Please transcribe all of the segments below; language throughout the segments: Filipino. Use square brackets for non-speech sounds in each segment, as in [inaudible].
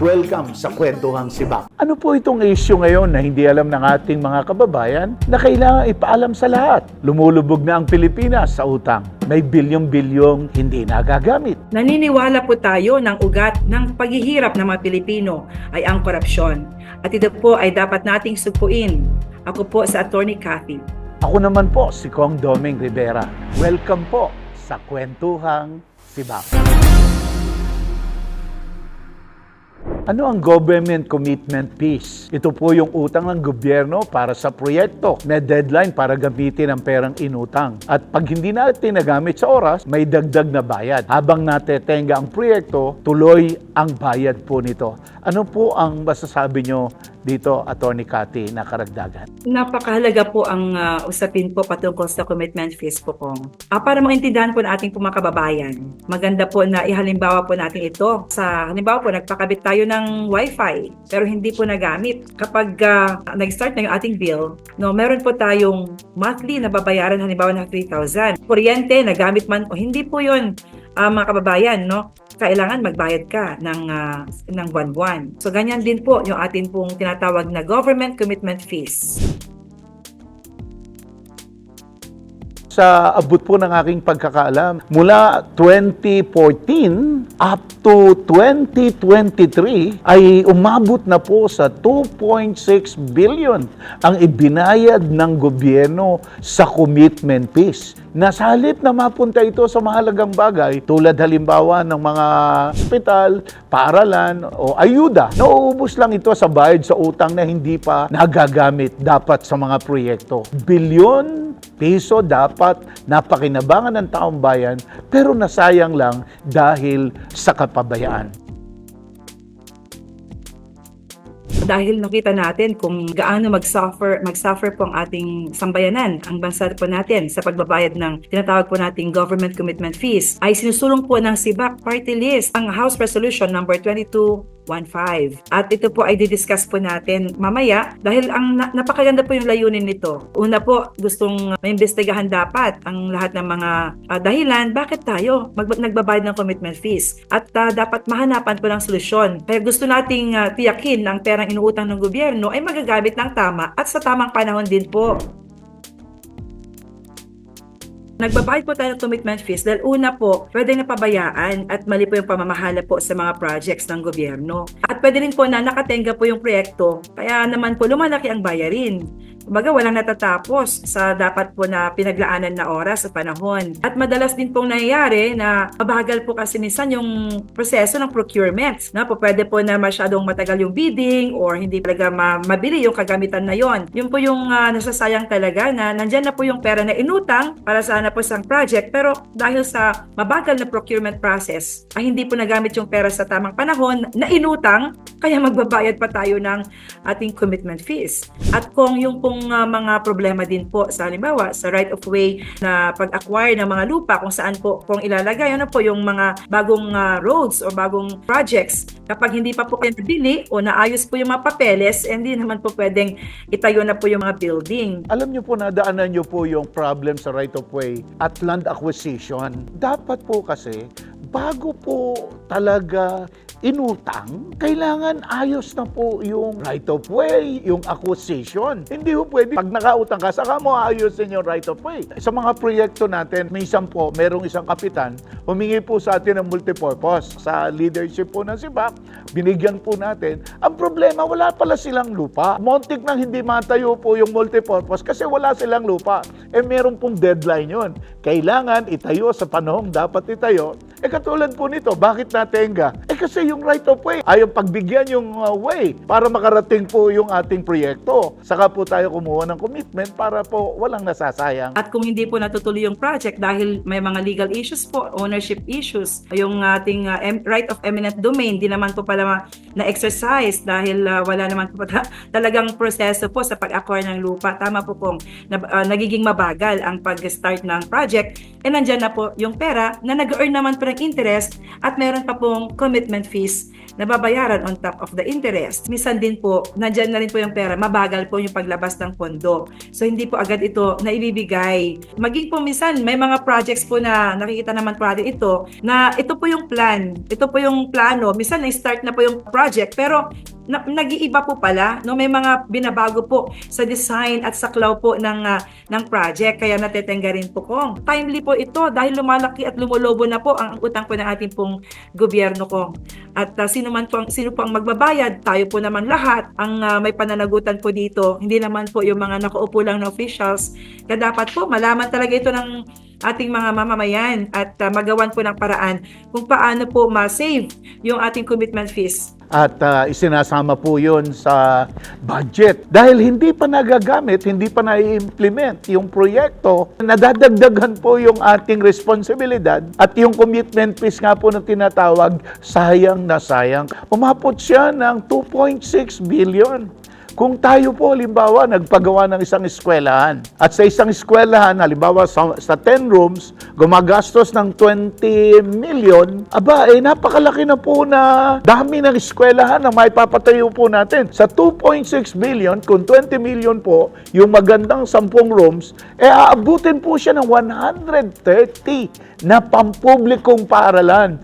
Welcome sa Kwentuhang Sibak. Ano po itong issue ngayon na hindi alam ng ating mga kababayan na kailangan ipaalam sa lahat? Lumulubog na ang Pilipinas sa utang. May bilyong-bilyong hindi nagagamit. Naniniwala po tayo ng ugat ng paghihirap ng mga Pilipino ay ang korupsyon. At ito po ay dapat nating supuin. Ako po sa Attorney Cathy. Ako naman po si Kong Doming Rivera. Welcome po sa Kwentuhang Sibak. Ano ang government commitment piece? Ito po yung utang ng gobyerno para sa proyekto. May deadline para gamitin ang perang inutang. At pag hindi natin nagamit sa oras, may dagdag na bayad. Habang natetenga ang proyekto, tuloy ang bayad po nito. Ano po ang masasabi nyo dito, Attorney Cathy, na karagdagan? Napakahalaga po ang ah, usapin po patungkol sa commitment fees po kong. Ah, para maintindihan po ng ating mga kababayan, maganda po na ihalimbawa po natin ito. Sa halimbawa po, nagpakabit tayo ng wifi pero hindi po nagamit. Kapag ah, nag-start na yung ating bill, no, meron po tayong monthly na babayaran halimbawa ng 3,000. Kuryente, nagamit man o hindi po yun ah, mga kababayan, no? Kailangan magbayad ka ng ah, ng buwan-buwan. So ganyan din po yung atin pong tinatawag na government commitment fees. Sa abot po ng aking pagkakaalam, mula 2014 up to 2023 ay umabot na po sa 2.6 billion ang ibinayad ng gobyerno sa commitment fees. Nasa halip na mapunta ito sa mahalagang bagay tulad halimbawa ng mga ospital, paaralan o ayuda. Nauubos lang ito sa bayad sa utang na hindi pa nagagamit dapat sa mga proyekto. Bilyon piso dapat napakinabangan ng taong bayan pero nasayang lang dahil sa kapabayaan. Dahil nakita natin kung gaano mag-suffer, mag-suffer po ang ating sambayanan, ang bansa po natin sa pagbabayad ng tinatawag po nating government commitment fees, ay sinusulong po ng SIBAC Party List ang House Resolution number 2215. At ito po ay didiscuss po natin mamaya dahil ang na- napakaganda po yung layunin nito. Una po, gustong maimbestigahan dapat ang lahat ng mga ah, dahilan bakit tayo mag- nagbabayad ng commitment fees. At ah, dapat mahanapan po ng solusyon. Kaya gusto nating ah, tiyakin na ang perang inuutang ng gobyerno ay magagamit ng tama at sa tamang panahon din po. Nagbabayad po tayo ng commitment fees dahil una po, pwede na pabayaan at mali po yung pamamahala po sa mga projects ng gobyerno. At pwede rin po na nakatenga po yung proyekto, kaya naman po lumalaki ang bayarin. Kumbaga walang natatapos sa dapat po na pinaglaanan na oras at panahon. At madalas din pong nangyayari na mabagal po kasi minsan yung proseso ng procurement. Na po pwede po na masyadong matagal yung bidding or hindi talaga ma- mabili yung kagamitan na yon. Yun po yung ah, nasasayang talaga na nandyan na po yung pera na inutang para sana po sa project pero dahil sa mabagal na procurement process ay hindi po nagamit yung pera sa tamang panahon na inutang kaya magbabayad pa tayo ng ating commitment fees. At kung yung pong ah, mga problema din po sa halimbawa sa right of way na pag-acquire ng mga lupa kung saan po kung ilalagay ano po yung mga bagong ah, roads o bagong projects kapag hindi pa po kayo nabili o naayos po yung mga papeles hindi naman po pwedeng itayo na po yung mga building. Alam niyo po, nadaanan niyo po yung problem sa right of way at land acquisition. Dapat po kasi, bago po talaga inutang, kailangan ayos na po yung right of way, yung acquisition. Hindi po pwede, pag nakautang ka, saka mo ayusin yung right of way. Sa mga proyekto natin, minsan po, merong isang kapitan, humingi po sa atin ng multipurpose. Sa leadership po ng SIBAC, binigyan po natin. Ang problema, wala pala silang lupa. Montik nang hindi matayo po yung multipurpose kasi wala silang lupa. Eh meron pong deadline yon. Kailangan itayo sa panahong dapat itayo. Eh katulad po nito, bakit natenga? Eh kasi yung right of way, ayaw pagbigyan yung uh, way para makarating po yung ating proyekto. Saka po tayo kumuha ng commitment para po walang nasasayang. At kung hindi po natutuloy yung project dahil may mga legal issues po, ownership issues, yung ating uh, right of eminent domain, di naman po pala na-exercise dahil uh, wala naman po ta- [laughs] talagang proseso po sa pag-acquire ng lupa. Tama po kung na, uh, nagiging mabagal ang pag-start ng project eh nandyan na po yung pera na nag-earn naman po ng interest at meron pa pong commitment fees na babayaran on top of the interest. Minsan din po, nandyan na rin po yung pera, mabagal po yung paglabas ng pondo. So hindi po agad ito na ibibigay. Maging po minsan, may mga projects po na nakikita naman po natin ito, na ito po yung plan, ito po yung plano. Minsan na-start na po yung project, pero na, nag-iiba po pala, no may mga binabago po sa design at sa klaw po ng ah, ng project kaya natetenga rin po kong. Timely po ito dahil lumalaki at lumulobo na po ang utang po ng ating pong gobyerno ko. At ah, sino man po ang, sino po ang magbabayad, tayo po naman lahat ang ah, may pananagutan po dito. Hindi naman po yung mga nakaupo lang na officials. Kaya dapat po malaman talaga ito ng ating mga mamamayan at ah, magawan po ng paraan kung paano po ma-save yung ating commitment fees. At ah, isinasama po yun sa budget. Dahil hindi pa nagagamit, hindi pa na-implement yung proyekto, nadadagdagan po yung ating responsibilidad at yung commitment fees nga po na tinatawag, sayang na sayang. Umapot siya ng 2.6 billion. Kung tayo po, halimbawa, nagpagawa ng isang eskwelahan, at sa isang eskwelahan, halimbawa sa, sa 10 rooms, gumagastos ng 20 million, aba, eh, napakalaki na po na dami ng eskwelahan na may papatayo po natin. Sa 2.6 billion, kung 20 million po, yung magandang 10 rooms, eh, aabutin po siya ng 130 na pampublikong paaralan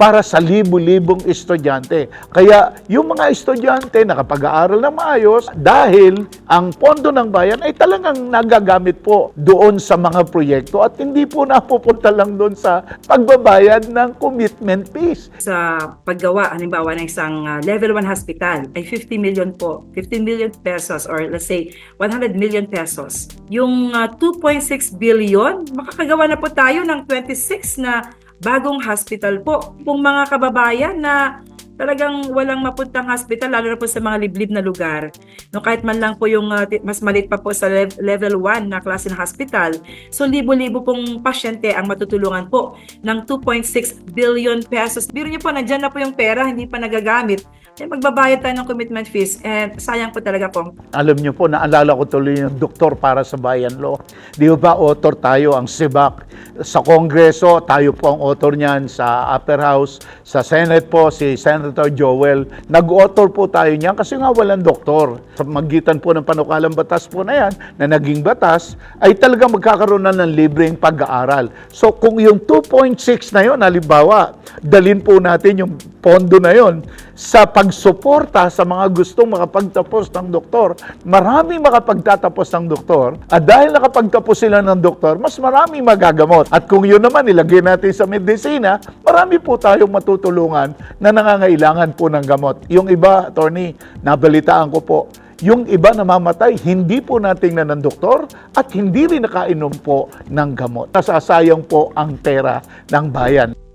para sa libu-libong estudyante. Kaya yung mga estudyante nakapag-aaral ng maayos dahil ang pondo ng bayan ay talagang nagagamit po doon sa mga proyekto at hindi po napupunta lang doon sa pagbabayad ng commitment fees. sa paggawa, halimbawa ng isang uh, level 1 hospital ay 50 million po, 15 million pesos or let's say 100 million pesos. Yung uh, 2.6 billion, makakagawa na po tayo ng 26 na bagong hospital po. Kung mga kababayan na talagang walang mapuntang hospital, lalo na po sa mga liblib na lugar. No, kahit man lang po yung uh, mas malit pa po sa lev- level 1 na klase ng hospital, so libo-libo pong pasyente ang matutulungan po ng 2.6 billion pesos. Biro niyo po, nandyan na po yung pera, hindi pa nagagamit. Eh, magbabayad tayo ng commitment fees and sayang po talaga po. Alam niyo po, naalala ko tuloy yung doktor para sa bayan law. Di ba author tayo ang SIBAC? Sa Kongreso, tayo po ang author niyan. Sa Upper House, sa Senate po, si Senator Joel. Nag-author po tayo niyan kasi nga walang doktor. Sa magitan po ng panukalang batas po na yan, na naging batas, ay talagang magkakaroon na ng libreng pag-aaral. So kung yung 2.6 na yon, halimbawa, dalin po natin yung pondo na yon sa pagsuporta sa mga gustong makapagtapos ng doktor. Maraming makapagtatapos ng doktor at dahil nakapagtapos sila ng doktor, mas maraming magagamot. At kung yun naman ilagay natin sa medisina, marami po tayong matutulungan na nangangailangan po ng gamot. Yung iba, attorney, nabalitaan ko po, yung iba namamatay, hindi po natingnan ng doktor at hindi rin nakainom po ng gamot. Nasasayang po ang pera ng bayan.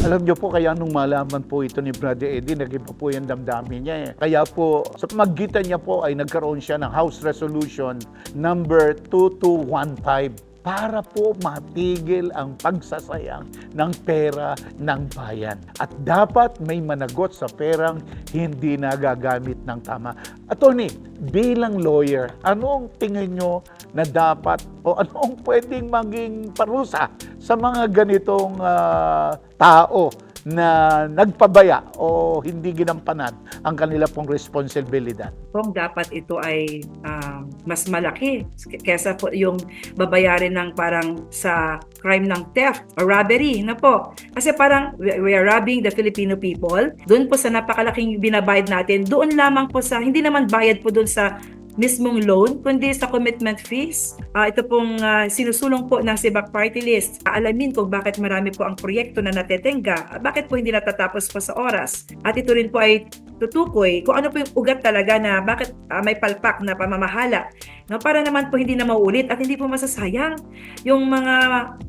Alam niyo po, kaya nung malaman po ito ni Brother Eddie, naging po yung damdamin niya eh. Kaya po, sa magitan niya po ay nagkaroon siya ng House Resolution number 2215 para po matigil ang pagsasayang ng pera ng bayan. At dapat may managot sa perang hindi nagagamit ng tama. Attorney, bilang lawyer, anong tingin nyo na dapat o anong [laughs] pwedeng maging parusa sa mga ganitong ah, tao na nagpabaya o hindi ginampanan ang kanila pong responsibilidad? Kung dapat ito ay um, mas malaki kesa po yung babayarin ng parang sa crime ng theft or robbery na po. Kasi parang we are robbing the Filipino people. Doon po sa napakalaking binabayad natin, doon lamang po sa, hindi naman bayad po doon sa mismong loan, kundi sa commitment fees. Ah, ito pong ah, sinusulong po ng Sibak Party List. Alamin kung bakit marami po ang proyekto na natetenga, bakit po hindi natatapos po sa oras. At ito rin po ay tutukoy kung ano po yung ugat talaga na bakit ah, may palpak na pamamahala. No, para naman po hindi na mauulit at hindi po masasayang yung mga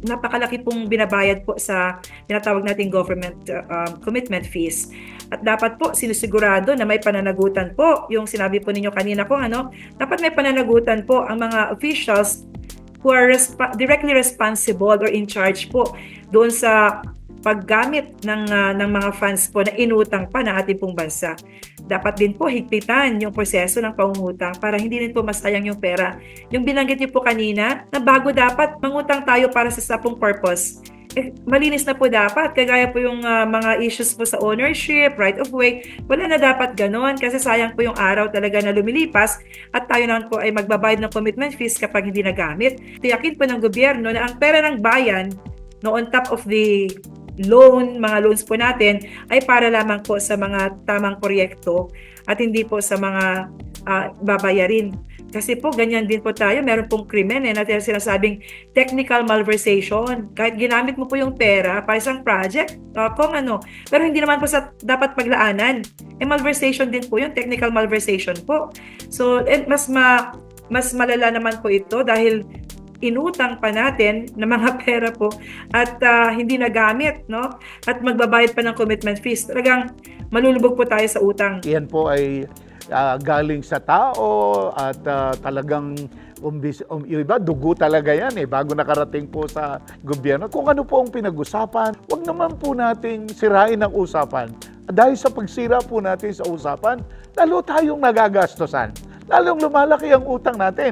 napakalaki pong binabayad po sa tinatawag nating government uh, commitment fees. At dapat po sinusigurado na may pananagutan po yung sinabi po ninyo kanina po ano, dapat may pananagutan po ang mga officials who are resp- directly responsible or in charge po doon sa paggamit ng ah, ng mga funds po na inutang pa ng ating pong bansa. Dapat din po higpitan yung proseso ng pangungutang para hindi rin po masayang yung pera. Yung binanggit niyo po kanina na bago dapat mangutang tayo para sa sapong purpose. Eh, malinis na po dapat. Kagaya po yung ah, mga issues po sa ownership, right of way. Wala na dapat ganon kasi sayang po yung araw talaga na lumilipas at tayo naman po ay magbabayad ng commitment fees kapag hindi nagamit. Tiyakin po ng gobyerno na ang pera ng bayan no on top of the loan, mga loans po natin ay para lamang po sa mga tamang proyekto at hindi po sa mga ah, babayarin. Kasi po ganyan din po tayo, meron pong krimen eh, natin sinasabing technical malversation. Kahit ginamit mo po yung pera para isang project, ah, kung ano, pero hindi naman po sa dapat paglaanan. Eh malversation din po yung technical malversation po. So, eh, mas ma mas malala naman po ito dahil inutang pa natin ng mga [laughs] pera po at ah, hindi nagamit, no? At magbabayad pa ng commitment fees. Talagang malulubog po tayo sa utang. Yan po ay ah, galing sa tao at ah, talagang umbis, um, yung iba, dugo talaga yan eh, bago nakarating po sa gobyerno. Kung ano po ang pinag-usapan, wag naman po nating sirain ang usapan. Dahil sa pagsira po natin sa usapan, lalo tayong nagagastosan. Lalong lumalaki ang utang natin.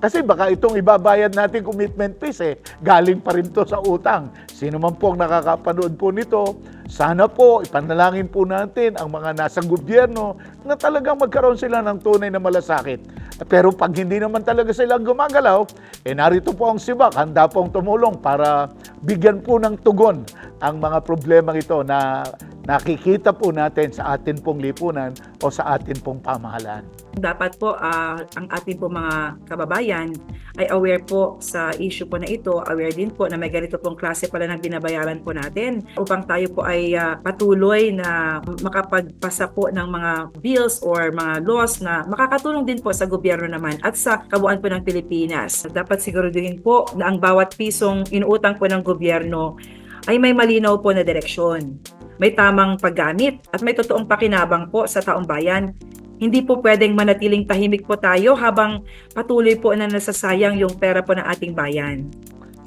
Kasi baka itong ibabayad natin commitment fees eh, galing pa rin to sa utang. Sino man po ang nakakapanood po nito, sana po ipanalangin po natin ang mga nasa gobyerno na talagang magkaroon sila ng tunay na malasakit. Pero pag hindi naman talaga silang gumagalaw, eh narito po ang sibak, handa pong tumulong para bigyan po ng tugon ang mga problema ito na nakikita po natin sa atin pong lipunan o sa atin pong pamahalaan. Dapat po ah, ang ating po mga kababayan ay aware po sa issue po na ito, aware din po na may ganito pong klase pala ng binabayaran po natin upang tayo po ay ah, patuloy na makapagpasa po ng mga bills or mga laws na makakatulong din po sa gobyerno naman at sa kabuuan po ng Pilipinas. Dapat siguraduhin po na ang bawat pisong inuutang po ng gobyerno ay may malinaw po na direksyon may tamang paggamit at may totoong pakinabang po sa taong bayan. Hindi po pwedeng manatiling tahimik po tayo habang patuloy po na nasasayang yung pera po ng ating bayan.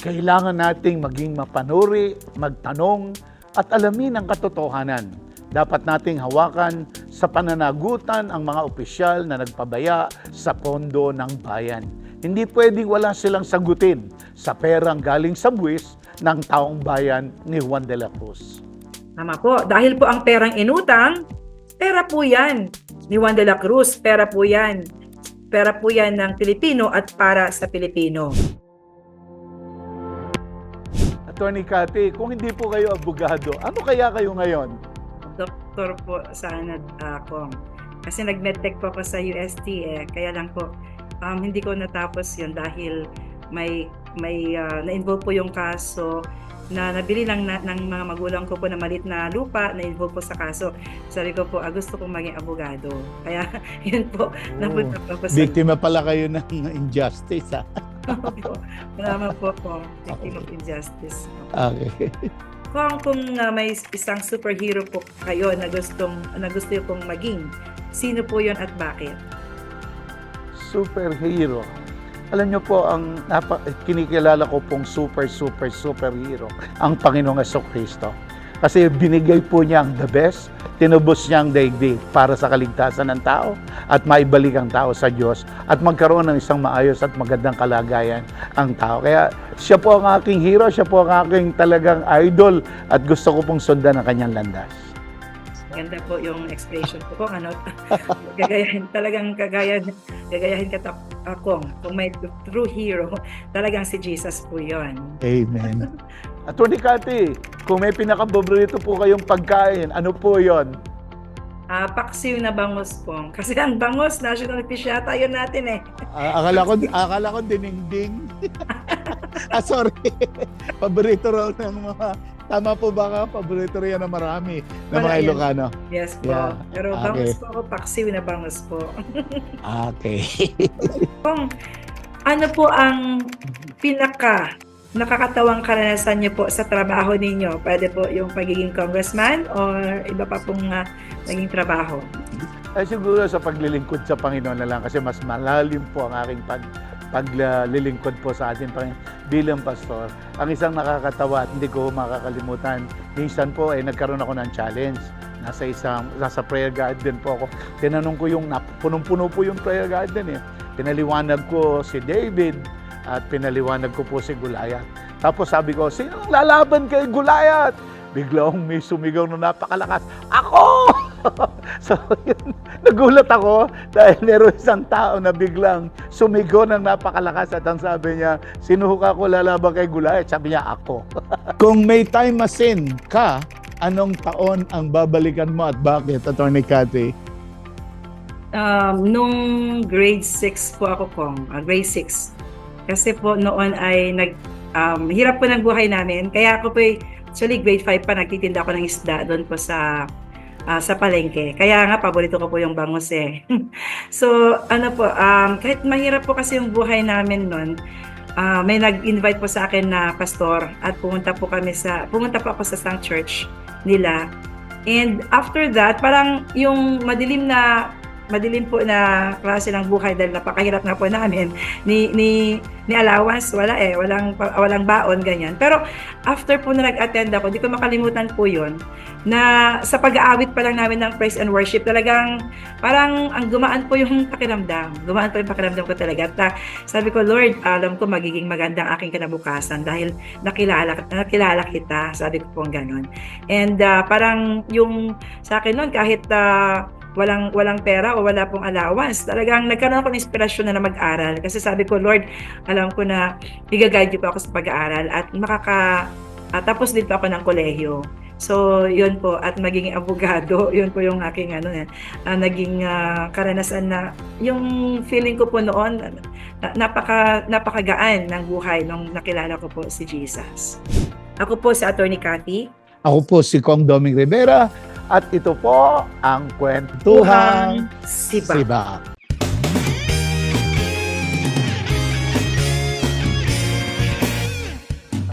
Kailangan nating maging mapanuri, magtanong, at alamin ang katotohanan. Dapat nating hawakan sa pananagutan ang mga opisyal na nagpabaya sa pondo ng bayan. Hindi pwedeng wala silang sagutin sa perang galing sa buwis ng taong bayan ni Juan de la Cruz. Tama po. Dahil po ang perang inutang, pera po yan ni Juan de la Cruz. Pera po yan. Pera po yan ng Pilipino at para sa Pilipino. Attorney Cathy, kung hindi po kayo abogado, ano kaya kayo ngayon? Doktor po sana ako. Kasi nag-medtech po ako sa UST eh. Kaya lang po, um, hindi ko natapos yun dahil may may ah, na-involve po yung kaso na nabili lang na, ng mga magulang ko po na malit na lupa, na-involve po sa kaso. Sabi ko po, ah, gusto kong maging abogado. Kaya [laughs] yun po, napunta po ako sa... Biktima pala kayo ng [laughs] injustice, [laughs] ha? Salamat po po, victim of injustice. Okay. Kung kung uh, may isang superhero po kayo na gustong na gusto pong maging, sino po 'yon at bakit? Superhero. Alam niyo po, ang napa, kinikilala ko pong super, super, superhero, ang Panginoong Kristo. Kasi binigay po niya ang the best, tinubos niya ang daigdig para sa kaligtasan ng tao at maibalik ang tao sa Diyos at magkaroon ng isang maayos at magandang kalagayan ang tao. Kaya siya po ang aking hero, siya po ang aking talagang idol at gusto ko pong sundan ang kanyang landas. Ganda po yung expression ko kung ano [laughs] gagayahin talagang kagaya gagayahin ka akong kung may true hero [laughs] talagang si Jesus po 'yon. Amen. [laughs] Attorney Cathy, kung may pinakabobrito po kayong pagkain, ano po yon? Ah, paksiw na bangos po. [laughs] Kasi ang bangos national fish yata yun natin eh. Ah, akala ko, akala ko dinengding. [laughs] ah, sorry. Paborito raw ng mga, tama po ba ka? Paborito rin yan ng marami, ng Wala mga. Ilocano. Yes po. Yeah. Pero Okay. bangos po ako, paksiw na bangos po. [laughs] Okay. Kung ano po ang pinaka nakakatawang karanasan niyo po sa trabaho ninyo? Pwede po yung pagiging congressman or iba pa pong ah, naging trabaho? Ay siguro sa paglilingkod sa Panginoon na lang kasi mas malalim po ang aking pag paglilingkod po sa atin Panginoon bilang pastor. Ang isang nakakatawa at hindi ko makakalimutan, minsan po ay nagkaroon ako ng challenge. Nasa isang nasa prayer garden po ako. Tinanong ko yung punong-puno po yung prayer garden eh. Pinaliwanag ko si David at pinaliwanag ko po si Goliath. Tapos sabi ko, sino ang lalaban kay Goliath? Biglang may sumigaw na napakalakas, Ako! [laughs] so, yun, nagulat ako dahil meron isang tao na biglang sumigaw ng napakalakas at ang sabi niya, sino ka ko lalaban kay Goliath? Sabi niya, ako. [laughs] Kung may time machine ka, anong taon ang babalikan mo at bakit, Attorney Cathy? Um, nung grade 6 po ako kong, ah, grade 6. Kasi po noon ay nag um, hirap po ng buhay namin. Kaya ako po actually grade 5 pa nagtitinda ako ng isda doon po sa ah, sa palengke. Kaya nga paborito ko po yung bangus eh. [laughs] so ano po, um, kahit mahirap po kasi yung buhay namin noon, ah, may nag-invite po sa akin na pastor at pumunta po kami sa pumunta po ako sa isang church nila. And after that, parang yung madilim na madilim po na klase ng buhay dahil napakahirap nga po namin. Ni ni ni allowance wala eh. Walang walang baon ganyan. Pero after po na nag-attend ako di ko makalimutan po yon na sa pag-aawit pa lang namin ng praise and worship talagang parang ang gumaan po yung pakiramdam. Gumaan po yung pakiramdam ko talaga. At ah, sabi ko Lord alam ko magiging magandang aking kinabukasan dahil nakilala nakilala kita. Sabi ko po ganon. And ah, parang yung sa akin noon kahit ah, walang walang pera o wala pong allowance. Talagang nagkaroon ako ng inspirasyon na, na mag-aral kasi sabi ko, Lord, alam ko na niyo pa ako sa pag-aaral at makaka at tapos din pa ako ng kolehiyo. So, yun po at maging abogado, [laughs] yun po yung aking ano ah, naging ah, karanasan na yung feeling ko po noon na- napaka napakagaan ng buhay nung nakilala ko po si Jesus. Ako po si Attorney Cathy. Ako po si Kong Doming Rivera at ito po ang Kwentuhang Siba. Sibak.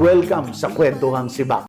Welcome sa Kwentuhang Sibak.